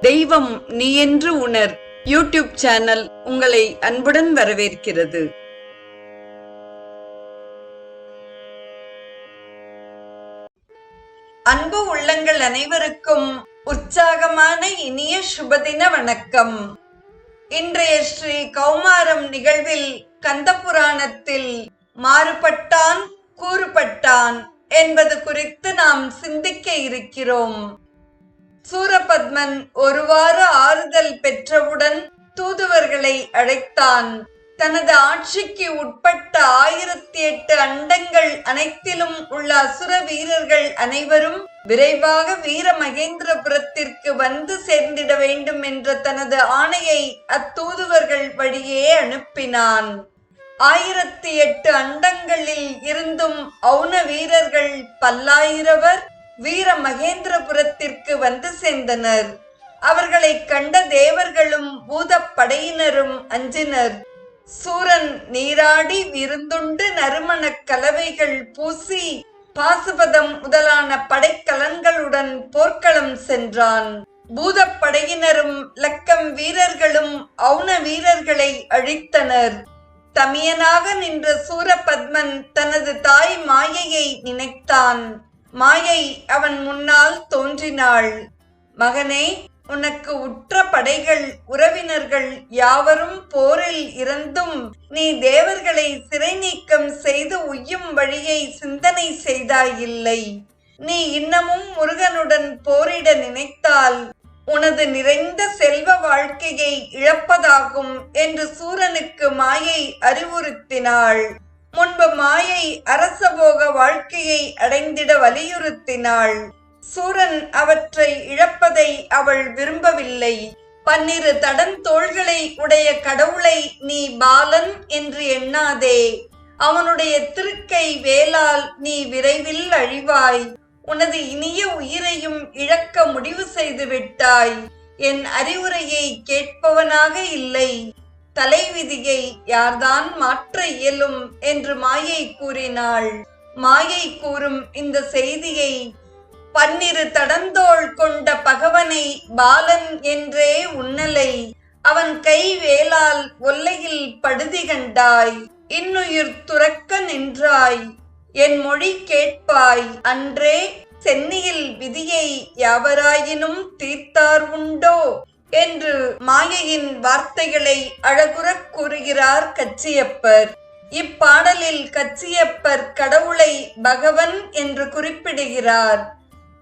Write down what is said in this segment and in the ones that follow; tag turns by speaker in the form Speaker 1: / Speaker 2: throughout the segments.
Speaker 1: தெய்வம் நீ என்று உணர். யூடியூப் சேனல் உங்களை அன்புடன் வரவேற்கிறது. அன்பு உள்ளங்கள் அனைவருக்கும் உற்சாகமான இனிய சுபதின வணக்கம். இன்றைய ஸ்ரீ கௌமாரம் நிகழ்வில் கந்த புராணத்தில் மாறுபட்டான் கூறுபட்டான் என்பது குறித்து நாம் சிந்திக்க இருக்கிறோம். சூரபத்மன் ஒருவாறு ஆறுதல் பெற்றவுடன் தூதுவர்களை அழைத்தான். தனது ஆட்சிக்கு உட்பட்ட ஆயிரத்தி எட்டு அண்டங்கள் அனைத்திலும் உள்ள அசுர வீரர்கள் அனைவரும் விரைவாக வீர மகேந்திரபுரத்திற்கு வந்து சேர்ந்திட வேண்டும் என்ற தனது ஆணையை அத்தூதுவர்கள் வழியே அனுப்பினான். ஆயிரத்தி எட்டு அண்டங்களில் இருந்தும் அவுன வீரர்கள் பல்லாயிரவர் வீர மகேந்திரபுரத்திற்கு வந்து சேர்ந்தனர். அவர்களை கண்ட தேவர்களும் பூத படையினரும் அஞ்சினர். சூரன் நீராடி விருந்துண்டு நறுமணக் கலவைகள் பூசி பாசுபதம் முதலான படைக்கலன்களுடன் போர்க்களம் சென்றான். பூதப்படையினரும் லக்கம் வீரர்களும் அவுன வீரர்களை அழித்தனர். தமியனாக நின்ற சூரபத்மன் தனது தாய் மாயையை நினைத்தான். மாயை அவன் முன்னால் தோன்றினாள். மகனே உனக்கு உற்ற படைகள் உறவினர்கள் யாவரும் போரில் இருந்தும் நீ தேவர்களை சிறை நீக்கம் செய்து உய்யும் வழியை சிந்தனை செய்தாயில்லை. நீ இன்னமும் முருகனுடன் போரிட நினைத்தால் உனது நிறைந்த செல்வ வாழ்க்கையை இழப்பதாகும் என்று சூரனுக்கு மாயை அறிவுறுத்தினாள். முன்பு மாயை அரசபோக வாழ்க்கையை அடைந்திட வலியுறுத்தினாள். சூரன் அவற்றை இழப்பதை அவள் விரும்பவில்லை. பன்னிரு தடன் தோள்களை உடைய கடவுளை நீ பாலன் என்று எண்ணாதே. அவனுடைய திருக்கை வேலால் நீ விரைவில் அழிவாய். உனது இனிய உயிரையும் இழக்க முடிவு செய்து விட்டாய் என் அறிவுரையை கேட்பவனாக இல்லை. தலைவிதியை யார்தான் மாற்ற இயலும் என்று மாயை கூறினாள். மாயை கூறும் இந்த செய்தியை பன்னிரு தடந்தோள் கொண்ட பகவனை பாலன் என்றே உன்னலை அவன் கை வேலால் ஒல்லையில் படுதி கண்டாய். இன்னுயிர் துறக்க நின்றாய். என் மொழி கேட்பாய். அன்றே சென்னியில் விதியை யாவராயினும் தீர்த்தார் உண்டோ? என்று மாயையின் வார்த்தைகளை அழகுறக் கூறுகிறார் கச்சியப்பர். இப்பாடலில் கச்சியப்பர் கடவுளை பகவன் என்று குறிப்பிடுகிறார்.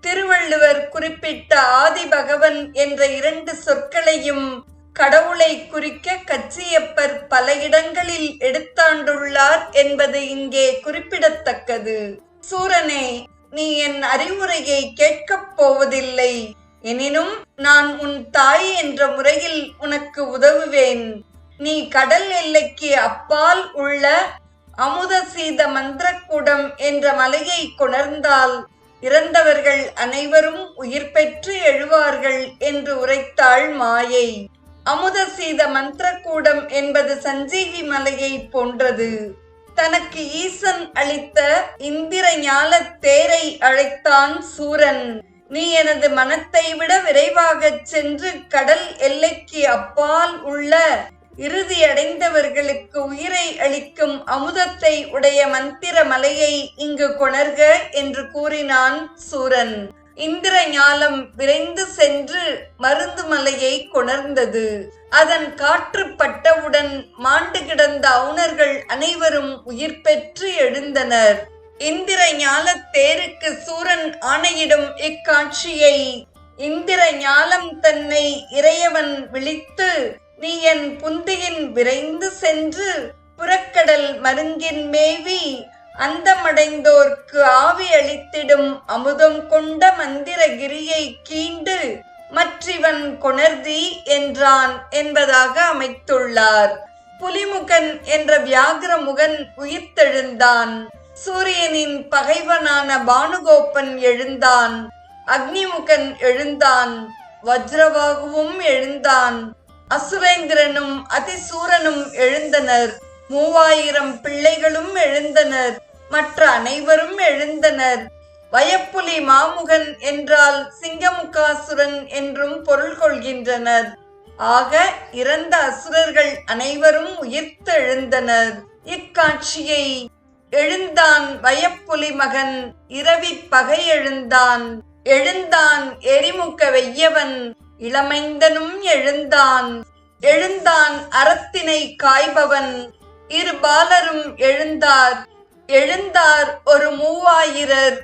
Speaker 1: திருவள்ளுவர் குறிப்பிட்ட ஆதி பகவன் என்ற இரண்டு சொற்களையும் கடவுளை குறிக்க கச்சியப்பர் பல இடங்களில் எடுத்தாண்டுள்ளார் என்பது இங்கே குறிப்பிடத்தக்கது. சூரனே நீ என் அறிவுரையை கேட்கப் போவதில்லை. எனினும் நான் உன் தாய் என்ற முறையில் உனக்கு உதவுவேன். நீ கடல் எல்லைக்கு அப்பால் உள்ள அமுதசீத மந்திரக்கூடம் என்ற மலையை கொணர்ந்தால் இறந்தவர்கள் அனைவரும் உயிர் பெற்று எழுவார்கள் என்று உரைத்தாள் மாயை. அமுதசீத மந்திரக்கூடம் என்பது சஞ்சீவி மலையை போன்றது. தனக்கு ஈசன் அளித்த இந்திர ஞால தேரை அழைத்தான் சூரன். நீ எனது மனத்தை விட விரைவாகச் சென்று கடல் எல்லைக்கு அப்பால் உள்ள இறுதி அடைந்தவர்களுக்கு உயிரை அளிக்கும் அமுதத்தை உடைய மந்திர மலையை இங்கு கொணர்க என்று கூறினான் சூரன். இந்திர ஞாலம் விரைந்து சென்று மருந்து மலையை கொணர்ந்தது. அதன் காற்று பட்டவுடன் மாண்டு கிடந்த அவுணர்கள் அனைவரும் உயிர் பெற்று எழுந்தனர். இந்திர ஞால தேருக்கு சூரன் ஆணையிடும் இக்காட்சியை இந்திர ஞாலம் தன்னை இறையவன் விழித்து நீ என் புந்தியின் விரைந்து சென்று புறக்கடல் மருங்கின் மேவி அந்தமடைந்தோர்க்கு ஆவி அளித்திடும் அமுதம் கொண்ட மந்திரகிரியை கீண்டு மற்றிவன் கொணர்தி என்றான் என்பதாக அமைத்துள்ளார். புலிமுகன் என்ற வியாகிரமுகன் உயிர்த்தெழுந்தான். சூரியனின் பகைவனான பானுகோப்பன் எழுந்தான் அக்னிமுகன் எழுந்தான் வஜ்ரவாகுவும் எழுந்தான் அசுரேந்திரனும் அதிசூரனும் எழுந்தனர் மூவாயிரம் பிள்ளைகளும் எழுந்தனர் மற்ற அனைவரும் எழுந்தனர். வயப்புலி மாமுகன் என்றால் சிங்கமுகாசுரன் என்றும் பொருள் கொள்கின்றனர். ஆக இறந்த அசுரர்கள் அனைவரும் உயிர்த்தெழுந்தனர். இக்காட்சியை எழுந்தான் வயப்புலி மகன் இரவி பகை எழுந்தான் எழுந்தான் எரிமுக வெய்யவன் இளமைந்தனும் எழுந்தான். எழுந்தான் அறத்தினை காய்பவன் இரு பாலரும் எழுந்தார். எழுந்தார் ஒரு மூவாயிரர்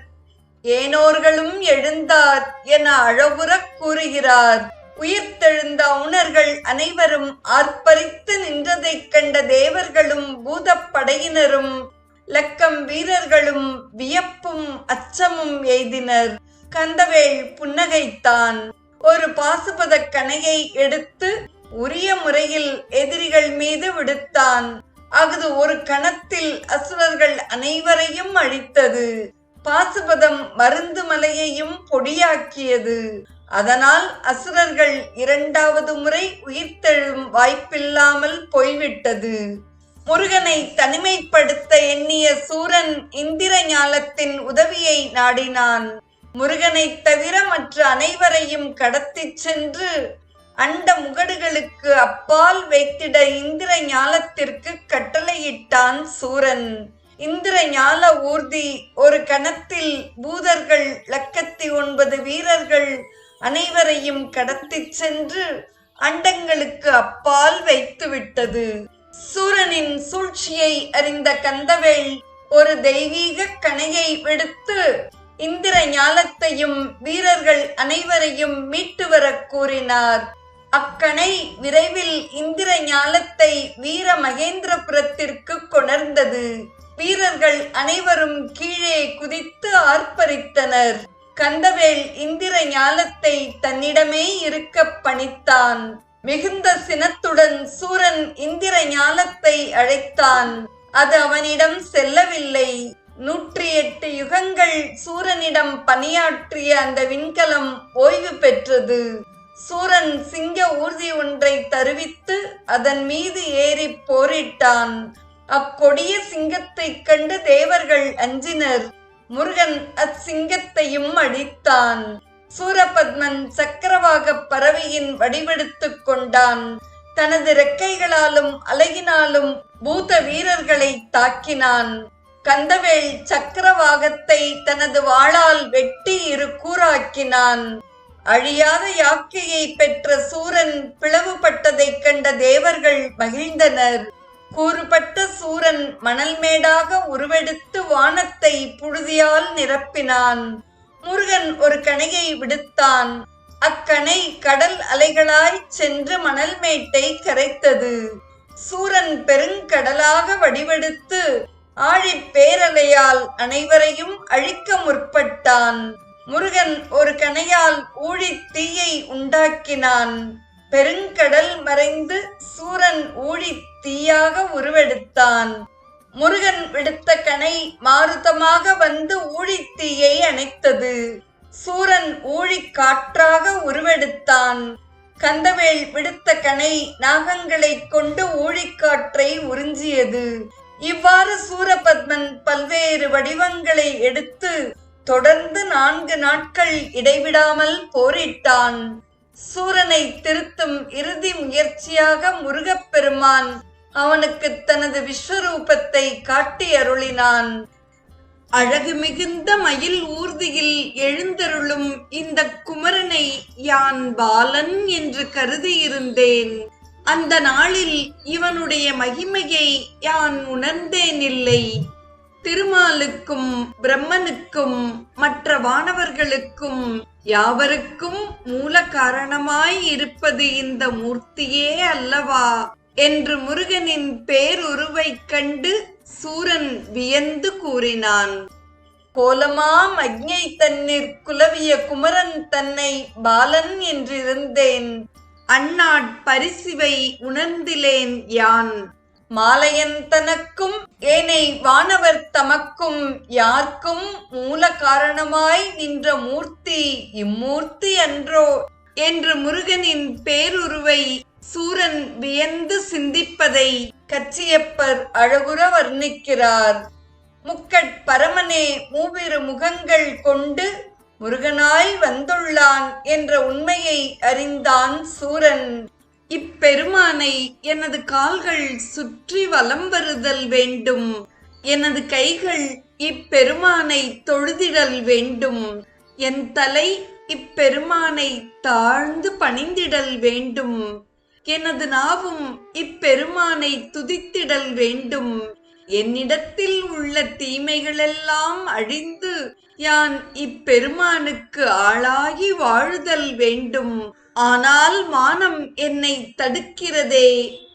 Speaker 1: ஏனோர்களும் எழுந்தார் என அழகுறக் கூறுகிறார். உயிர்த்தெழுந்த உணர்கள் அனைவரும் ஆர்ப்பரித்து நின்றதைக் கண்ட தேவர்களும் பூதப்படையினரும் லக்கம் வீரர்களும் வியப்பும் அச்சமும் எய்தினர். கந்தவேள் புன்னகைத்தான். ஒரு பாசுபத கணையை எடுத்து உரிய முறையில் எதிரிகள் மீது விடுத்தான். அஃது ஒரு கணத்தில் அசுரர்கள் அனைவரையும் அழித்தது. பாசுபதம் மருந்து மலையையும் பொடியாக்கியது. அதனால் அசுரர்கள் இரண்டாவது முறை உயிர்த்தெழும் வாய்ப்பில்லாமல் போய்விட்டது. முருகனை தனிமைப்படுத்த எண்ணிய சூரன் இந்திர ஞாலத்தின் உதவியை நாடினான். முருகனைத் தவிர மற்ற அனைவரையும் கடத்திச் சென்று அண்ட முகடுகளுக்கு அப்பால் வைத்திட இந்திர ஞாலத்திற்கு கட்டளையிட்டான் சூரன். இந்திர ஞால ஊர்தி ஒரு கணத்தில் பூதர்கள் லக்கத்தி ஒன்பது வீரர்கள் அனைவரையும் கடத்திச் சென்று அண்டங்களுக்கு அப்பால் வைத்துவிட்டது. சூரனின் சூழ்ச்சியை அறிந்த கந்தவேள் ஒரு தெய்வீக கணையை விடுத்து இந்திர ஞாலத்தையும் வீரர்கள் அனைவரையும் மீட்டு வரக் கூறினார். அக்கணை விரைவில் இந்திர ஞாலத்தை வீர மகேந்திரபுரத்திற்கு கொணர்ந்தது. வீரர்கள் அனைவரும் கீழே குதித்து ஆர்ப்பரித்தனர். கந்தவேல் இந்திர ஞாலத்தை தன்னிடமே இருக்க பணித்தான். மிகுந்த சினத்துடன் சூரன் இந்திர ஞானத்தை அழைத்தான். அது அவனிடம் செல்லவில்லை. நூற்றி எட்டு யுகங்கள் சூரனிடம் பணியாற்றிய அந்த விண்கலம் ஓய்வு பெற்றது. சூரன் சிங்க ஊர்தி ஒன்றை தருவித்து அதன் மீது ஏறி போரிட்டான். அக்கொடிய சிங்கத்தைக் கண்டு தேவர்கள் அஞ்சினர். முருகன் அச்சிங்கத்தையும் அடித்தான் சூரபத்மன் சக்கரவாக பறவையின் வடிவெடுத்துக் கொண்டான். தனது ரெக்கைகளாலும் அலகினாலும் பூத வீரர்களை தாக்கினான். கந்தவேல் சக்கரவாகத்தை தனது வாளால் வெட்டி இரு கூறாக்கினான். அழியாத யாக்கையை பெற்ற சூரன் பிளவுபட்டதைக் கண்ட தேவர்கள் மகிழ்ந்தனர். கூறுபட்ட சூரன் மணல் மேடாக உருவெடுத்து வானத்தை புழுதியால் நிரப்பினான். முருகன் ஒரு கணையை விடுத்தான். அக்கணை கடல் அலைகளாய் சென்று மணல் மேட்டை கரைத்தது. சூரன் பெருங்கடலாக வடிவெடுத்து ஆழிப் பேரலையால் அனைவரையும் அழிக்க முற்பட்டான். முருகன் ஒரு கணையால் ஊழித் தீயை உண்டாக்கினான். பெருங்கடல் மறைந்து சூரன் ஊழித் தீயாக உருவெடுத்தான். முருகன் விடுத்த கணை மாருதமாக வந்து ஊழித் தீயை அணைத்தது. சூரன் ஊழிக் காற்றாக உருவெடுத்தான். கந்தவேல் விடுத்த கணை நாகங்களைக் கொண்டு ஊழிக்காற்றை உறிஞ்சியது. இவ்வாறு சூரபத்மன் பல்வேறு வடிவங்களை எடுத்து தொடர்ந்து நான்கு நாட்கள் இடைவிடாமல் போரிட்டான். சூரனை திருத்தும் இறுதி முயற்சியாக முருகப்பெருமான் அவனுக்கு தனது விஸ்வரூபத்தை காட்டி அருளினான். அழகு மிகுந்த மயில் ஊர்தியில் எழுந்தருளும் இந்த குமரனை யான் பாலன் என்று கருதியிருந்தேன். அந்த நாளில் இவனுடைய மகிமையை யான் உணர்ந்தேனில்லை. திருமாலுக்கும் பிரம்மனுக்கும் மற்ற வானவர்களுக்கும் யாவருக்கும் மூல காரணமாய் இருப்பது இந்த மூர்த்தியே அல்லவா? என்று முருகனின் பேருருவைக் கண்டு சூரன் வியந்து கூறினான். கோலமாம் அக்ஞை தன்னிற் குலவிய குமரன் தன்னை பாலன் என்றிருந்தேன். அந்நாட் பரிசிவை உணர்ந்திலேன் யான். மாலையன் தனக்கும் ஏனை வானவர் தமக்கும் யார்க்கும் மூல காரணமாய் நின்ற மூர்த்தி இம்மூர்த்தி அன்றோ? என்று முருகனின் பேருருவை சூரன் வியந்து சிந்திப்பதை கச்சியப்பர் அழகுற வர்ணிக்கிறார். முக்கட் பரமனே மூவிரு முகங்கள் கொண்டு முருகனாய் வந்துள்ளான் என்ற உண்மையை அறிந்தான் சூரன். இப்பெருமானை எனது கால்கள் சுற்றி வலம் வருதல் வேண்டும். எனது கைகள் இப்பெருமானை தொழுதிடல் வேண்டும். என் தலை இப்பெருமானை தாழ்ந்து பணிந்திடல் வேண்டும். எனது நாவும் இப்பெருமானை துதித்திடல் வேண்டும். என்னிடத்தில் உள்ள தீமைகளெல்லாம் அழிந்து யான் இப்பெருமானுக்கு ஆளாகி வாழுதல் வேண்டும். ஆனால் மானம் என்னை தடுக்கிறதே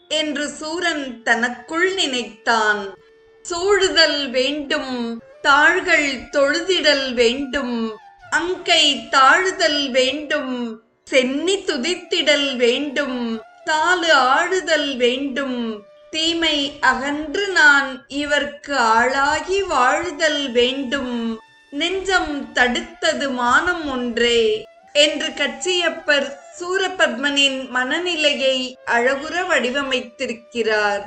Speaker 1: என்று சூரன் தனக்குள் நினைத்தான். சூழுதல் வேண்டும் தாள்கள் தொழுதிடல் வேண்டும் அங்கை தாழுதல் வேண்டும் சென்னி துதித்திடல் வேண்டும். தாலு ஆழுதல் வேண்டும். தீமை அகன்று நான் இவர்க்கு ஆளாகி வாழுதல் வேண்டும். நெஞ்சம் தடுத்தது மானம் ஒன்றே. என்று கச்சியப்பர் சூரபத்மனின் மனநிலையை அழகுற வடிவமைத்திருக்கிறார்.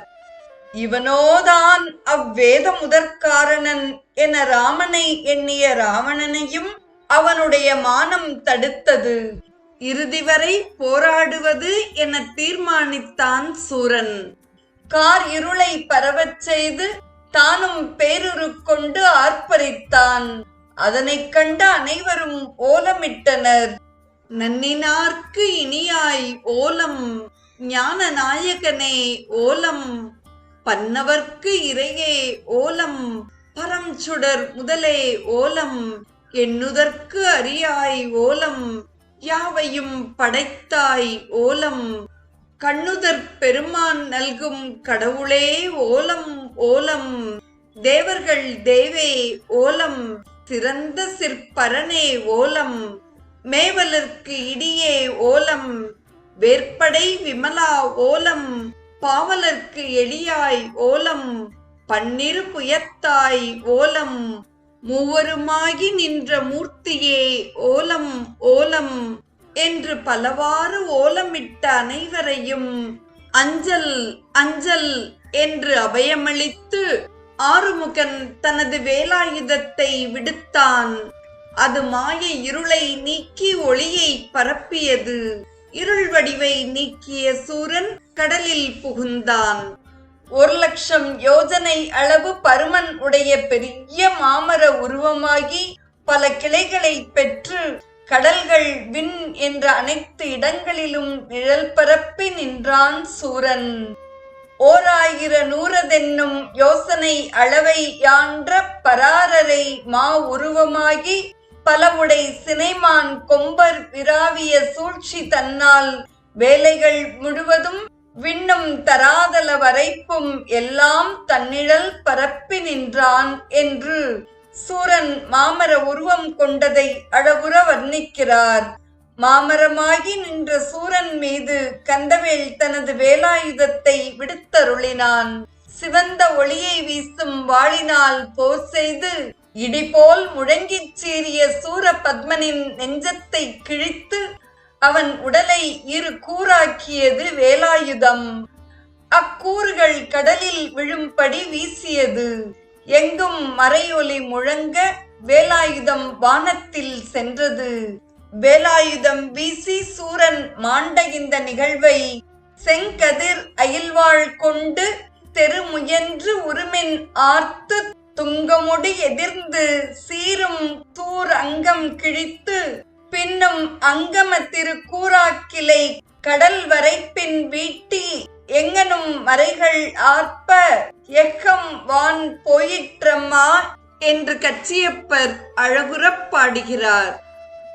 Speaker 1: இவனோதான் அவ்வேத முதற்காரணன் என ராமனை எண்ணிய ராவணனையும் அவனுடைய மானம் தடுத்தது. இறுதி வரை போராடுவது என தீர்மானித்தான் சூரன். கார் இருளை பரவச் செய்து தானும் பேருரு கொண்டு ஆர்ப்பரித்தான். அதனைக் கண்ட அனைவரும் ஓலமிட்டனர். நன்னினார்க்கு இனியாய் ஓலம் ஞான நாயகனே ஓலம் பன்னவர்க்கு இறையே ஓலம் பரம்சுடர் முதலே ஓலம் எண்ணுதற்கு அறியாய் ஓலம் யாவையும் படைத்தாய் ஓலம்? கண்ணுதற் பெருமான் நல்கும் கடவுளே ஓலம் ஓலம். தேவர்கள் தேவே ஓலம். சிறந்த சிற்பரனே ஓலம். மேவலர்க்கு இடியே ஓலம். வேற்படை விமலா ஓலம். பாவலர்க்கு எளியாய் ஓலம். பன்னிரு புயத்தாய் ஓலம். மூவருமாகி நின்ற மூர்த்தியே ஓலம் ஓலம் என்று பலவாறு ஓலமிட்ட அனைவரையும் அஞ்சல் அஞ்சல் என்று அபயமளித்து ஆறுமுகன் தனது வேலாயுதத்தை விடுத்தான். அது மாய இருளை நீக்கி ஒளியை பரப்பியது. இருள் வடிவை நீக்கிய சூரன் கடலில் புகுந்தான். ஒரு லட்சம் யோஜனை அளவு பருமன் உடைய பெரிய மாமர உருவமாகி பல கிளைகளை பெற்று கடல்கள் விண் என்ற அனைத்து இடங்களிலும் நிழல் பரப்பி நின்றான் சூரன். ஓர் ஆயிர நூறதென்னும் யோசனை அளவை யான்ற பராரரை மா உருவமாகி பலவுடை சினைமான் கொம்பர் விராவிய சூழ்ச்சி தன்னால் வேலைகள் முழுவதும் விண்ணும் தராதல வரைப்பும் எல்லாம் தன்னிழல் பரப்பி நின்றான் என்று சூரன் மாமர உருவம் கொண்டதை அழகுற வர்ணிக்கிறார். மாமரமாகி நின்ற சூரன் மீது கந்தவேல் தனது வேலாயுதத்தை விடுத்தருளினான். சிவந்த ஒளியை வீசும் வாளினால் போர் செய்து இடிபோல் முழங்கிச் சீறிய சூர பத்மனின் நெஞ்சத்தை கிழித்து அவன் உடலை இரு கூறாக்கியது வேலாயுதம். அக்கூறுகள் கடலில் விழும்படி வீசியது. எங்கும் மறையொலி முழங்க வேலாயுதம் வானத்தில் சென்றது. வேலாயுதம் வீசி சூரன் மாண்ட இந்த நிகழ்வை செங்கதிர் அயில்வாள் கொண்டு தெருமுயன்று உருமின் ஆர்த்து துங்கமுடி எதிர்ந்து சீரும் தூர் அங்கம் கிழித்து பின்னும் அங்கம திரு கூறாக்கிளை கடல் வரைப்பின் வீட்டி எங்கனும் மறைகள் ஆர்ப்ப எக்கம் வான் போயிற்றம்மா என்று கச்சியப்பர் அழகுறப் பாடுகிறார்.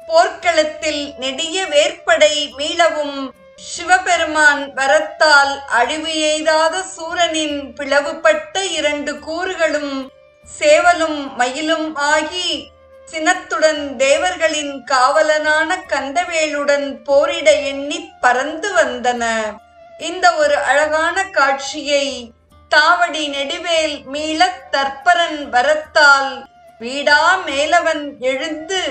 Speaker 1: போர்க்களத்தில் நெடிய வேற்படை மீளவும் சிவபெருமான் வரத்தால் அழிவு எய்தாத சூரனின் பிளவுபட்ட இரண்டு கூறுகளும் சேவலும் மயிலும் ஆகி சினத்துடன் தேவர்களின் காவலனான கந்தவேலுடன் போரிட எண்ணி பறந்து வந்தன. இந்த ஒரு அழகான காட்சியை தாவடி நெடுவேல் மீளத் தற்பரன் வரத்தால் வீடா மேலவன் எழுந்து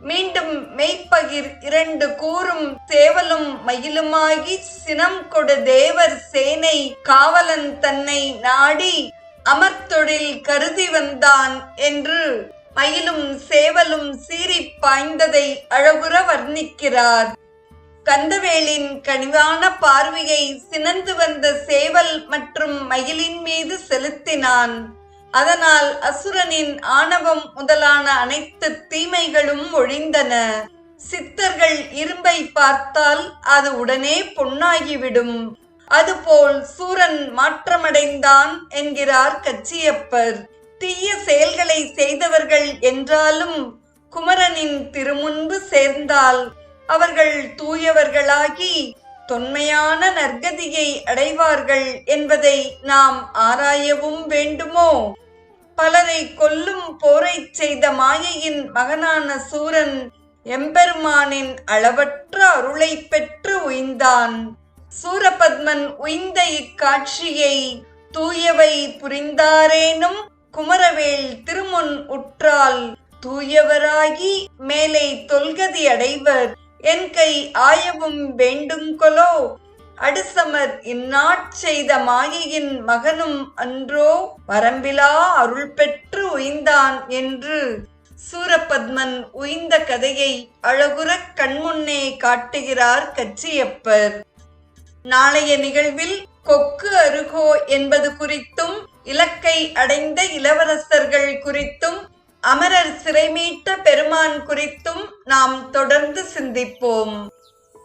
Speaker 1: மீண்டும் மெய்ப்பகிர் இரண்டு கூறும் சேவலும் மயிலுமாகி சினம் கொடு தேவர் சேனை காவலன் தன்னை நாடி அமர்த்தொழில் கருதி வந்தான் என்று மயிலும் சேவலும் சீறிப் பாய்ந்ததை அழகுற வர்ணிக்கிறார். கந்தவேலின் கனிவான பார்வையை சினந்து வந்த சேவல் மற்றும் மயிலின் மீது செலுத்தினான். அதனால் அசுரனின் ஆணவம் முதலான அனைத்து தீமைகளும் ஒழிந்தன. சித்தர்கள் இரும்பை பார்த்தால் அது உடனே பொன்னாகிவிடும். அதுபோல் சூரன் மாற்றமடைந்தான் என்கிறார் கச்சியப்பர். தீய செயல்களை செய்தவர்கள் என்றாலும் குமரனின் திருமுன்பு சேர்ந்தால் அவர்கள் தூயவர்களாகி தொன்மையான நற்கதியை அடைவார்கள் என்பதை நாம் ஆராயவும் வேண்டுமோ? பலரை கொல்லும் போரைச் செய்த மாயையின் மகனான சூரன் எம்பெருமானின் அளவற்ற அருளை பெற்று உய்ந்தான். சூரபத்மன் உய்ந்த இக்காட்சியை தூயவை புரிந்தாரேனும் குமரவேல் திருமுன் உற்றால் தூயவராகி மேலே தொல்கதி அடைவர். என் கை ஆயவும் வேண்டும் கொலோ? அடுசமர் இந்நாட் செய்த மாயையின் மகனும் அன்றோ? வரம்பிலா அருள் பெற்று உய்ந்தான் என்று சூரபத்மன் உய்ந்த கதையை அழகுறக் கண்முன்னே காட்டுகிறார் கச்சியப்பர். நாளைய நிகழ்வில் கொக்கு அருகோ என்பது குறித்தும் இலக்கை அடைந்த இளவரசர்கள் குறித்தும் அமரர் சிறைமீட்ட பெருமான் குறித்தும் நாம் தொடர்ந்து சிந்திப்போம்.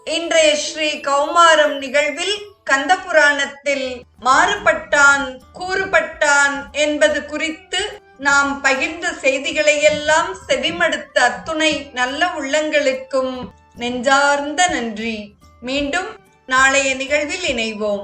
Speaker 1: இன்றைய ஸ்ரீ கௌமாரம் நிகழ்வில் கந்த புராணத்தில் மாறுபட்டான் கூறுபட்டான் என்பது குறித்து நாம் பகிர்ந்த செய்திகளையெல்லாம் செவிமடுத்த அத்துணை நல்ல உள்ளங்களுக்கும் நெஞ்சார்ந்த நன்றி. மீண்டும் நாளைய நிகழ்வில் இணைவோம்.